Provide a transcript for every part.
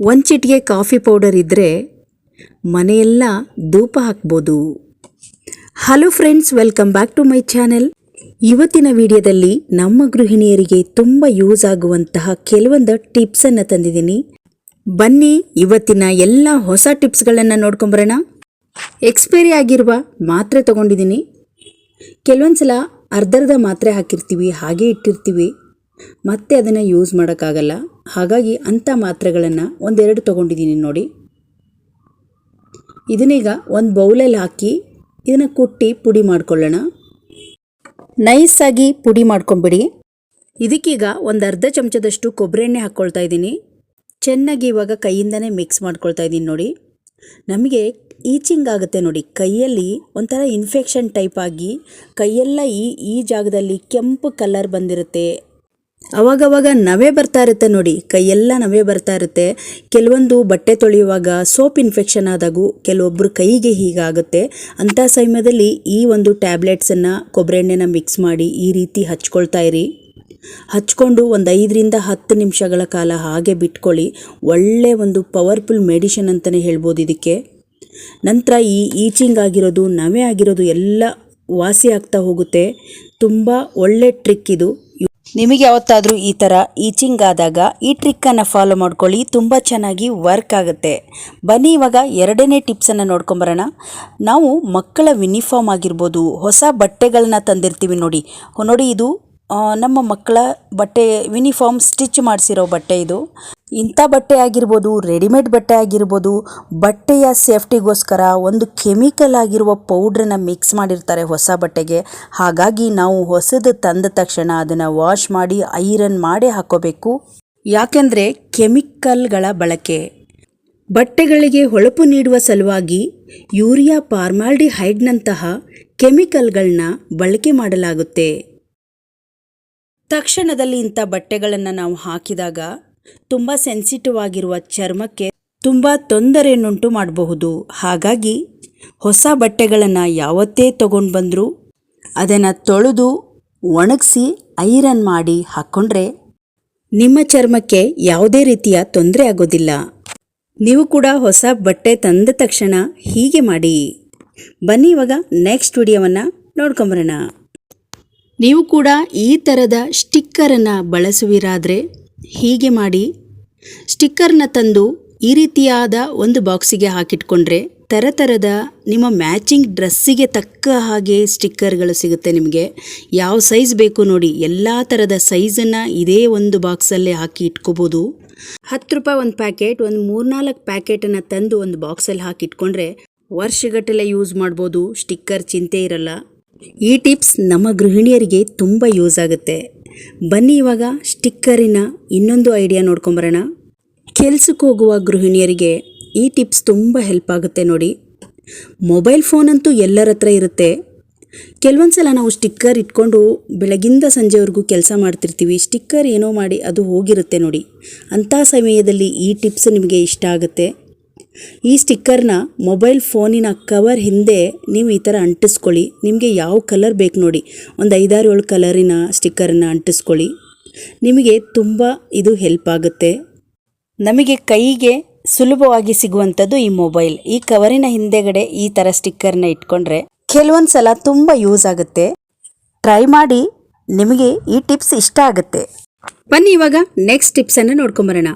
ಒಂದು ಚಿಟಿಗೆ coffee powder ಇದ್ದರೆ ಮನೆಯೆಲ್ಲ ಧೂಪ ಹಾಕ್ಬೋದು. Hello friends welcome back to my channel ಇವತ್ತಿನ ವಿಡಿಯೋದಲ್ಲಿ ನಮ್ಮ ಗೃಹಿಣಿಯರಿಗೆ ತುಂಬ ಯೂಸ್ ಆಗುವಂತಹ ಕೆಲವೊಂದು ಟಿಪ್ಸನ್ನು ತಂದಿದ್ದೀನಿ. ಬನ್ನಿ, ಇವತ್ತಿನ ಎಲ್ಲ ಹೊಸ ಟಿಪ್ಸ್ಗಳನ್ನು ನೋಡ್ಕೊಂಬರೋಣ. ಎಕ್ಸ್ಪೈರಿ ಆಗಿರುವ ಮಾತ್ರೆ ತಗೊಂಡಿದ್ದೀನಿ. ಕೆಲವೊಂದು ಸಲ ಅರ್ಧರ್ಧ ಮಾತ್ರೆ ಹಾಕಿರ್ತೀವಿ, ಹಾಗೆ ಇಟ್ಟಿರ್ತೀವಿ. ಮತ್ತೆ ಅದನ್ನು ಯೂಸ್ ಮಾಡೋಕ್ಕಾಗಲ್ಲ. ಹಾಗಾಗಿ ಅಂಥ ಮಾತ್ರೆಗಳನ್ನು ಒಂದೆರಡು ತೊಗೊಂಡಿದ್ದೀನಿ ನೋಡಿ. ಇದನ್ನೀಗ ಒಂದು ಬೌಲಲ್ಲಿ ಹಾಕಿ ಇದನ್ನು ಕುಟ್ಟಿ ಪುಡಿ ಮಾಡ್ಕೊಳ್ಳೋಣ. ನೈಸಾಗಿ ಪುಡಿ ಮಾಡ್ಕೊಂಬಿಡಿ. ಇದಕ್ಕೀಗ ಒಂದು ಅರ್ಧ ಚಮಚದಷ್ಟು ಕೊಬ್ಬರಿ ಎಣ್ಣೆ ಹಾಕ್ಕೊಳ್ತಾ ಇದ್ದೀನಿ. ಚೆನ್ನಾಗಿ ಇವಾಗ ಕೈಯಿಂದನೇ ಮಿಕ್ಸ್ ಮಾಡ್ಕೊಳ್ತಾ ಇದ್ದೀನಿ ನೋಡಿ. ನಮಗೆ ಈಚಿಂಗ್ ಆಗುತ್ತೆ ನೋಡಿ. ಕೈಯಲ್ಲಿ ಒಂಥರ ಇನ್ಫೆಕ್ಷನ್ ಟೈಪ್ ಆಗಿ ಕೈಯೆಲ್ಲ ಈ ಈ ಜಾಗದಲ್ಲಿ ಕೆಂಪು ಕಲರ್ ಬಂದಿರುತ್ತೆ. ಅವಾಗವಾಗ ನವೆ ಬರ್ತಾ ಇರುತ್ತೆ ನೋಡಿ. ಕೈಯೆಲ್ಲ ನವೆ ಬರ್ತಾ ಇರುತ್ತೆ. ಕೆಲವೊಂದು ಬಟ್ಟೆ ತೊಳೆಯುವಾಗ ಸೋಪ್ ಇನ್ಫೆಕ್ಷನ್ ಆದಾಗೂ ಕೆಲವೊಬ್ಬರು ಕೈಗೆ ಹೀಗಾಗುತ್ತೆ. ಅಂಥ ಸಮಯದಲ್ಲಿ ಈ ಒಂದು ಟ್ಯಾಬ್ಲೆಟ್ಸನ್ನು ಕೊಬ್ಬರಿ ಎಣ್ಣೆನ ಮಿಕ್ಸ್ ಮಾಡಿ ಈ ರೀತಿ ಹಚ್ಕೊಳ್ತಾ ಇರಿ. ಹಚ್ಕೊಂಡು ಒಂದು ಐದರಿಂದ ಹತ್ತು ನಿಮಿಷಗಳ ಕಾಲ ಹಾಗೆ ಬಿಟ್ಕೊಳ್ಳಿ. ಒಳ್ಳೆ ಒಂದು ಪವರ್ಫುಲ್ ಮೆಡಿಷನ್ ಅಂತಲೇ ಹೇಳ್ಬೋದು ಇದಕ್ಕೆ. ನಂತರ ಈ ಈಚಿಂಗ್ ಆಗಿರೋದು, ನವೆ ಆಗಿರೋದು ಎಲ್ಲ ವಾಸಿ ಆಗ್ತಾ ಹೋಗುತ್ತೆ. ತುಂಬ ಒಳ್ಳೆ ಟ್ರಿಕ್ ಇದು. ನಿಮಗೆ ಯಾವತ್ತಾದರೂ ಈ ಥರ ಈಚಿಂಗ್ ಆದಾಗ ಈ ಟ್ರಿಕ್ಕನ್ನು ಫಾಲೋ ಮಾಡ್ಕೊಳ್ಳಿ, ತುಂಬ ಚೆನ್ನಾಗಿ ವರ್ಕ್ ಆಗುತ್ತೆ. ಬನ್ನಿ ಇವಾಗ ಎರಡನೇ ಟಿಪ್ಸನ್ನು ನೋಡ್ಕೊಂಬರೋಣ. ನಾವು ಮಕ್ಕಳ ಯೂನಿಫಾರ್ಮ್ ಆಗಿರ್ಬೋದು, ಹೊಸ ಬಟ್ಟೆಗಳನ್ನ ತಂದಿರ್ತೀವಿ ನೋಡಿ. ನೋಡಿ ಇದು ನಮ್ಮ ಮಕ್ಕಳ ಬಟ್ಟೆ ಯೂನಿಫಾರ್ಮ್ ಸ್ಟಿಚ್ ಮಾಡಿಸಿರೋ ಬಟ್ಟೆ ಇದು. ಇಂಥ ಬಟ್ಟೆ ಆಗಿರ್ಬೋದು ರೆಡಿಮೇಡ್ ಬಟ್ಟೆ ಆಗಿರ್ಬೋದು, ಬಟ್ಟೆಯ ಸೇಫ್ಟಿಗೋಸ್ಕರ ಒಂದು ಕೆಮಿಕಲ್ ಆಗಿರುವ ಪೌಡ್ರನ್ನ ಮಿಕ್ಸ್ ಮಾಡಿರ್ತಾರೆ ಹೊಸ ಬಟ್ಟೆಗೆ. ಹಾಗಾಗಿ ನಾವು ಹೊಸದು ತಂದ ತಕ್ಷಣ ಅದನ್ನು ವಾಶ್ ಮಾಡಿ ಐರನ್ ಮಾಡಿ ಹಾಕೋಬೇಕು. ಯಾಕೆಂದರೆ ಕೆಮಿಕಲ್ಗಳ ಬಳಕೆ. ಬಟ್ಟೆಗಳಿಗೆ ಹೊಳಪು ನೀಡುವ ಸಲುವಾಗಿ ಯೂರಿಯಾ ಪಾರ್ಮಾಲ್ಡಿಹೈಡ್ನಂತಹ ಕೆಮಿಕಲ್ಗಳನ್ನ ಬಳಕೆ ಮಾಡಲಾಗುತ್ತೆ. ತಕ್ಷಣದಲ್ಲಿ ಇಂಥ ಬಟ್ಟೆಗಳನ್ನು ನಾವು ಹಾಕಿದಾಗ ತುಂಬ ಸೆನ್ಸಿಟಿವ್ ಆಗಿರುವ ಚರ್ಮಕ್ಕೆ ತುಂಬ ತೊಂದರೆಯನ್ನುಂಟು ಮಾಡಬಹುದು. ಹಾಗಾಗಿ ಹೊಸ ಬಟ್ಟೆಗಳನ್ನು ಯಾವತ್ತೇ ತಗೊಂಡು ಬಂದರೂ ಅದನ್ನು ತೊಳೆದು ಒಣಗಿಸಿ ಐರನ್ ಮಾಡಿ ಹಾಕ್ಕೊಂಡ್ರೆ ನಿಮ್ಮ ಚರ್ಮಕ್ಕೆ ಯಾವುದೇ ರೀತಿಯ ತೊಂದರೆ ಆಗೋದಿಲ್ಲ. ನೀವು ಕೂಡ ಹೊಸ ಬಟ್ಟೆ ತಂದ ತಕ್ಷಣ ಹೀಗೆ ಮಾಡಿ. ಬನ್ನಿ ಇವಾಗ ನೆಕ್ಸ್ಟ್ ವಿಡಿಯೋವನ್ನು ನೋಡ್ಕೊಂಬರೋಣ. ನೀವು ಕೂಡ ಈ ಥರದ ಸ್ಟಿಕ್ಕರನ್ನು ಬಳಸುವಿರಾದರೆ ಹೀಗೆ ಮಾಡಿ ಸ್ಟಿಕ್ಕರ್ನ ತಂದು ಈ ರೀತಿಯಾದ ಒಂದು ಬಾಕ್ಸಿಗೆ ಹಾಕಿಟ್ಕೊಂಡ್ರೆ ಥರಥರದ ನಿಮ್ಮ ಮ್ಯಾಚಿಂಗ್ ಡ್ರೆಸ್ಸಿಗೆ ತಕ್ಕ ಹಾಗೆ ಸ್ಟಿಕ್ಕರ್ಗಳು ಸಿಗುತ್ತೆ ನಿಮಗೆ. ಯಾವ ಸೈಜ್ ಬೇಕು ನೋಡಿ ಎಲ್ಲ ಥರದ ಸೈಜನ್ನು ಇದೇ ಒಂದು ಬಾಕ್ಸಲ್ಲೇ ಹಾಕಿ ಇಟ್ಕೋಬೋದು. ಹತ್ತು ರೂಪಾಯಿ ಒಂದು ಪ್ಯಾಕೆಟ್, ಒಂದು ಮೂರ್ನಾಲ್ಕು ಪ್ಯಾಕೆಟನ್ನು ತಂದು ಒಂದು ಬಾಕ್ಸಲ್ಲಿ ಹಾಕಿ ಇಟ್ಕೊಂಡ್ರೆ ವರ್ಷಗಟ್ಟಲೆ ಯೂಸ್ ಮಾಡ್ಬೋದು, ಸ್ಟಿಕ್ಕರ್ ಚಿಂತೆ ಇರಲ್ಲ. ಈ ಟಿಪ್ಸ್ ನಮ್ಮ ಗೃಹಿಣಿಯರಿಗೆ ತುಂಬ ಯೂಸ್ ಆಗುತ್ತೆ. ಬನ್ನಿ ಇವಾಗ ಸ್ಟಿಕ್ಕರಿನ ಇನ್ನೊಂದು ಐಡಿಯಾ ನೋಡ್ಕೊಂಬರೋಣ. ಕೆಲ್ಸಕ್ಕೆ ಹೋಗುವ ಗೃಹಿಣಿಯರಿಗೆ ಈ ಟಿಪ್ಸ್ ತುಂಬ ಹೆಲ್ಪ್ ಆಗುತ್ತೆ ನೋಡಿ. ಮೊಬೈಲ್ ಫೋನ್ ಅಂತೂ ಎಲ್ಲರ ಹತ್ರ ಇರುತ್ತೆ. ಕೆಲವೊಂದು ಸಲ ನಾವು ಸ್ಟಿಕ್ಕರ್ ಇಟ್ಕೊಂಡು ಬೆಳಗಿಂದ ಸಂಜೆವರೆಗೂ ಕೆಲಸ ಮಾಡ್ತಿರ್ತೀವಿ. ಸ್ಟಿಕ್ಕರ್ ಏನೋ ಮಾಡಿ ಅದು ಹೋಗಿರುತ್ತೆ ನೋಡಿ. ಅಂಥ ಸಮಯದಲ್ಲಿ ಈ ಟಿಪ್ಸ್ ನಿಮಗೆ ಇಷ್ಟ ಆಗುತ್ತೆ. ಈ ಸ್ಟಿಕ್ಕರ್ನ ಮೊಬೈಲ್ ಫೋನಿನ ಕವರ್ ಹಿಂದೆ ನೀವು ಈ ಥರ ಅಂಟಿಸ್ಕೊಳ್ಳಿ. ನಿಮಗೆ ಯಾವ ಕಲರ್ ಬೇಕು ನೋಡಿ. ಒಂದು ಐದಾರು ಏಳು ಕಲರಿನ ಸ್ಟಿಕ್ಕರನ್ನು ಅಂಟಿಸ್ಕೊಳ್ಳಿ. ನಿಮಗೆ ತುಂಬ ಇದು ಹೆಲ್ಪ್ ಆಗುತ್ತೆ. ನಮಗೆ ಕೈಗೆ ಸುಲಭವಾಗಿ ಸಿಗುವಂಥದ್ದು ಈ ಮೊಬೈಲ್. ಈ ಕವರಿನ ಹಿಂದೆಗಡೆ ಈ ಥರ ಸ್ಟಿಕ್ಕರ್ನ ಇಟ್ಕೊಂಡ್ರೆ ಕೆಲವೊಂದು ಸಲ ತುಂಬ ಯೂಸ್ ಆಗುತ್ತೆ. ಟ್ರೈ ಮಾಡಿ. ನಿಮಗೆ ಈ ಟಿಪ್ಸ್ ಇಷ್ಟ ಆಗುತ್ತೆ. ಬನ್ನಿ ಇವಾಗ ನೆಕ್ಸ್ಟ್ ಟಿಪ್ಸನ್ನು ನೋಡ್ಕೊಂಬರೋಣ.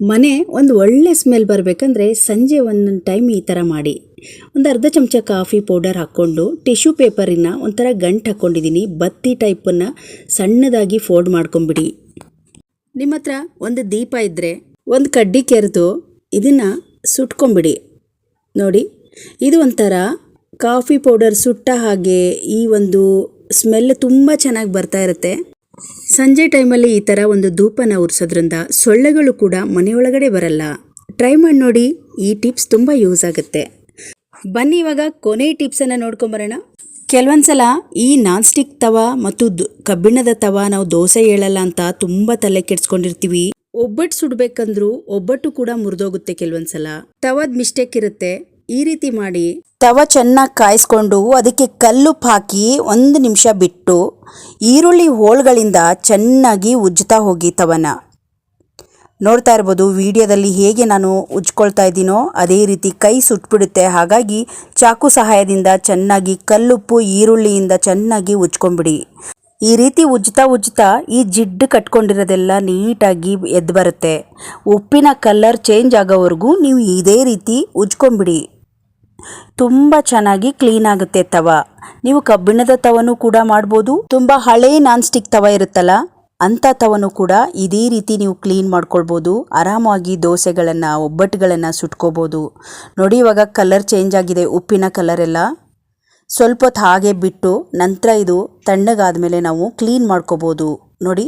ಮನೆ ಒಂದು ಒಳ್ಳೆ ಸ್ಮೆಲ್ ಬರಬೇಕಂದ್ರೆ ಸಂಜೆ ಒಂದೊಂದು ಟೈಮ್ ಈ ಥರ ಮಾಡಿ. ಒಂದು ಅರ್ಧ ಚಮಚ ಕಾಫಿ ಪೌಡರ್ ಹಾಕ್ಕೊಂಡು ಟಿಶ್ಯೂ ಪೇಪರಿನ ಒಂಥರ ಗಂಟು ಹಾಕ್ಕೊಂಡಿದ್ದೀನಿ ಬತ್ತಿ ಟೈಪನ್ನು ಸಣ್ಣದಾಗಿ ಫೋಲ್ಡ್ ಮಾಡ್ಕೊಂಬಿಡಿ. ನಿಮ್ಮ ಹತ್ರ ಒಂದು ದೀಪ ಇದ್ದರೆ ಒಂದು ಕಡ್ಡಿ ಕೆರೆದು ಇದನ್ನು ಸುಟ್ಕೊಂಬಿಡಿ. ನೋಡಿ, ಇದು ಒಂಥರ ಕಾಫಿ ಪೌಡರ್ ಸುಟ್ಟ ಹಾಗೆ ಈ ಒಂದು ಸ್ಮೆಲ್ ತುಂಬ ಚೆನ್ನಾಗಿ ಬರ್ತಾ ಇರುತ್ತೆ. ಸಂಜೆ ಟೈಮಲ್ಲಿ ಈ ಥರ ಒಂದು ಧೂಪನ ಉರಿಸೋದ್ರಿಂದ ಸೊಳ್ಳೆಗಳು ಕೂಡ ಮನೆಯೊಳಗಡೆ ಬರಲ್ಲ. ಟ್ರೈ ಮಾಡಿ ನೋಡಿ, ಈ ಟಿಪ್ಸ್ ತುಂಬ ಯೂಸ್ ಆಗುತ್ತೆ. ಬನ್ನಿ ಇವಾಗ ಕೊನೆ ಟಿಪ್ಸನ್ನು ನೋಡ್ಕೊಂಬರೋಣ. ಕೆಲವೊಂದು ಸಲ ಈ ನಾನ್ ಸ್ಟಿಕ್ ತವ ಮತ್ತು ಕಬ್ಬಿಣದ ತವ ನಾವು ದೋಸೆ ಹೇಳಲ್ಲ ಅಂತ ತುಂಬ ತಲೆ ಕೆಡ್ಸ್ಕೊಂಡಿರ್ತೀವಿ. ಒಬ್ಬಟ್ಟು ಸುಡ್ಬೇಕಂದ್ರೂ ಒಬ್ಬಟ್ಟು ಕೂಡ ಮುರಿದೋಗುತ್ತೆ ಕೆಲವೊಂದು ಸಲ ತವದ್ ಮಿಸ್ಟೇಕ್ ಇರುತ್ತೆ. ಈ ರೀತಿ ಮಾಡಿ ತವ ಚೆನ್ನಾಗಿ ಕಾಯಿಸ್ಕೊಂಡು ಅದಕ್ಕೆ ಕಲ್ಲುಪ್ಪು ಹಾಕಿ ಒಂದು ನಿಮಿಷ ಬಿಟ್ಟು ಈರುಳ್ಳಿ ಹೋಳುಗಳಿಂದ ಚೆನ್ನಾಗಿ ಉಜ್ಜುತ್ತಾ ಹೋಗಿ ತವನ. ನೋಡ್ತಾ ಇರ್ಬೋದು ವಿಡಿಯೋದಲ್ಲಿ ಹೇಗೆ ನಾನು ಉಜ್ಕೊಳ್ತಾ ಇದ್ದೀನೋ ಅದೇ ರೀತಿ ಕೈ ಸುಟ್ಬಿಡುತ್ತೆ. ಹಾಗಾಗಿ ಚಾಕು ಸಹಾಯದಿಂದ ಚೆನ್ನಾಗಿ ಕಲ್ಲುಪ್ಪು ಈರುಳ್ಳಿಯಿಂದ ಚೆನ್ನಾಗಿ ಉಜ್ಕೊಂಬಿಡಿ ಈ ರೀತಿ ಉಜ್ತಾ ಉಜ್ತಾ ಈ ಜಿಡ್ಡು ಕಟ್ಕೊಂಡಿರೋದೆಲ್ಲ ನೀಟಾಗಿ ಎದ್ದು ಬರುತ್ತೆ. ಉಪ್ಪಿನ ಕಲರ್ ಚೇಂಜ್ ಆಗೋವರೆಗೂ ನೀವು ಇದೇ ರೀತಿ ಉಜ್ಕೊಂಬಿಡಿ ತುಂಬ ಚೆನ್ನಾಗಿ ಕ್ಲೀನ್ ಆಗುತ್ತೆ ತವ. ನೀವು ಕಬ್ಬಿಣದ ತವನು ಕೂಡ ಮಾಡ್ಬೋದು. ತುಂಬ ಹಳೆ ನಾನ್ ಸ್ಟಿಕ್ ತವ ಇರುತ್ತಲ್ಲ ಅಂಥ ತವನು ಕೂಡ ಇದೇ ರೀತಿ ನೀವು ಕ್ಲೀನ್ ಮಾಡ್ಕೊಳ್ಬೋದು. ಆರಾಮಾಗಿ ದೋಸೆಗಳನ್ನು, ಒಬ್ಬಟ್ಟುಗಳನ್ನು ಸುಟ್ಕೋಬೋದು. ನೋಡಿ ಇವಾಗ ಕಲರ್ ಚೇಂಜ್ ಆಗಿದೆ, ಉಪ್ಪಿನ ಕಲರ್ ಎಲ್ಲ. ಸ್ವಲ್ಪ ಹಾಗೆ ಬಿಟ್ಟು ನಂತರ ಇದು ತಣ್ಣಗಾದ ಮೇಲೆ ನಾವು ಕ್ಲೀನ್ ಮಾಡ್ಕೋಬೋದು. ನೋಡಿ,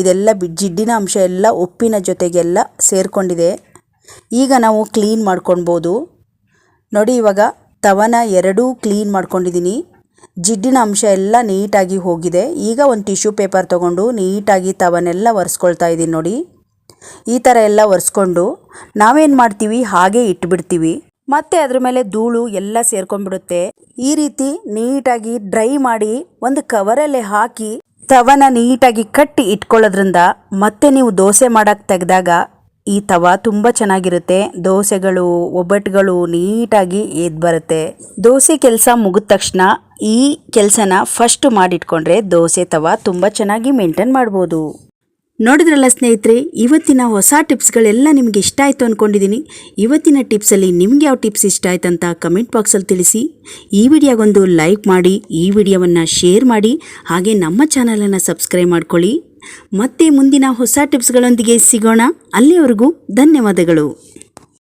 ಇದೆಲ್ಲ ಜಿಡ್ಡಿನ ಅಂಶ ಎಲ್ಲ ಉಪ್ಪಿನ ಜೊತೆಗೆಲ್ಲ ಸೇರಿಕೊಂಡಿದೆ. ಈಗ ನಾವು ಕ್ಲೀನ್ ಮಾಡ್ಕೊಳ್ಬೋದು. ನೋಡಿ ಇವಾಗ ತವನ ಎರಡೂ ಕ್ಲೀನ್ ಮಾಡ್ಕೊಂಡಿದ್ದೀನಿ ಜಿಡ್ಡಿನ ಅಂಶ ಎಲ್ಲ ನೀಟಾಗಿ ಹೋಗಿದೆ. ಈಗ ಒಂದು ಟಿಶ್ಯೂ ಪೇಪರ್ ತೊಗೊಂಡು ನೀಟಾಗಿ ತವನೆಲ್ಲ ಒರೆಸ್ಕೊಳ್ತಾ ಇದ್ದೀನಿ ನೋಡಿ. ಈ ಥರ ಎಲ್ಲ ಒರೆಸ್ಕೊಂಡು ನಾವೇನು ಮಾಡ್ತೀವಿ? ಹಾಗೆ ಇಟ್ಬಿಡ್ತೀವಿ. ಮತ್ತೆ ಅದ್ರ ಮೇಲೆ ಧೂಳು ಎಲ್ಲ ಸೇರ್ಕೊಂಡ್ಬಿಡುತ್ತೆ. ಈ ರೀತಿ ನೀಟಾಗಿ ಡ್ರೈ ಮಾಡಿ ಒಂದು ಕವರಲ್ಲೇ ಹಾಕಿ ತವನ ನೀಟಾಗಿ ಕಟ್ಟಿ ಇಟ್ಕೊಳ್ಳೋದ್ರಿಂದ ಮತ್ತೆ ನೀವು ದೋಸೆ ಮಾಡಕ್ಕೆ ತೆಗೆದಾಗ ಈ ತವ ತುಂಬ ಚೆನ್ನಾಗಿರುತ್ತೆ. ದೋಸೆಗಳು ಒಬ್ಬಟ್ಟುಗಳು ನೀಟಾಗಿ ಎದ್ದು ಬರುತ್ತೆ. ದೋಸೆ ಕೆಲಸ ಮುಗಿದ ತಕ್ಷಣ ಈ ಕೆಲಸನ ಫಸ್ಟ್ ಮಾಡಿಟ್ಕೊಂಡ್ರೆ ದೋಸೆ ತವ ತುಂಬ ಚೆನ್ನಾಗಿ ಮೇಂಟೈನ್ ಮಾಡ್ಬೋದು. ನೋಡಿದ್ರಲ್ಲ ಸ್ನೇಹಿತರೆ, ಇವತ್ತಿನ ಹೊಸ ಟಿಪ್ಸ್ಗಳೆಲ್ಲ ನಿಮಗೆ ಇಷ್ಟ ಆಯಿತು ಅಂದ್ಕೊಂಡಿದ್ದೀನಿ ಇವತ್ತಿನ ಟಿಪ್ಸಲ್ಲಿ ನಿಮ್ಗೆ ಯಾವ ಟಿಪ್ಸ್ ಇಷ್ಟ ಆಯ್ತು ಅಂತ ಕಮೆಂಟ್ ಬಾಕ್ಸಲ್ಲಿ ತಿಳಿಸಿ. ಈ ವಿಡಿಯೋಗೊಂದು ಲೈಕ್ ಮಾಡಿ, ಈ ವಿಡಿಯೋವನ್ನು ಶೇರ್ ಮಾಡಿ, ಹಾಗೆ ನಮ್ಮ ಚಾನಲನ್ನು ಸಬ್ಸ್ಕ್ರೈಬ್ ಮಾಡ್ಕೊಳ್ಳಿ. ಮತ್ತೆ ಮುಂದಿನ ಹೊಸ ಟಿಪ್ಸ್ಗಳೊಂದಿಗೆ ಸಿಗೋಣ. ಅಲ್ಲಿಯವರೆಗೂ ಧನ್ಯವಾದಗಳು.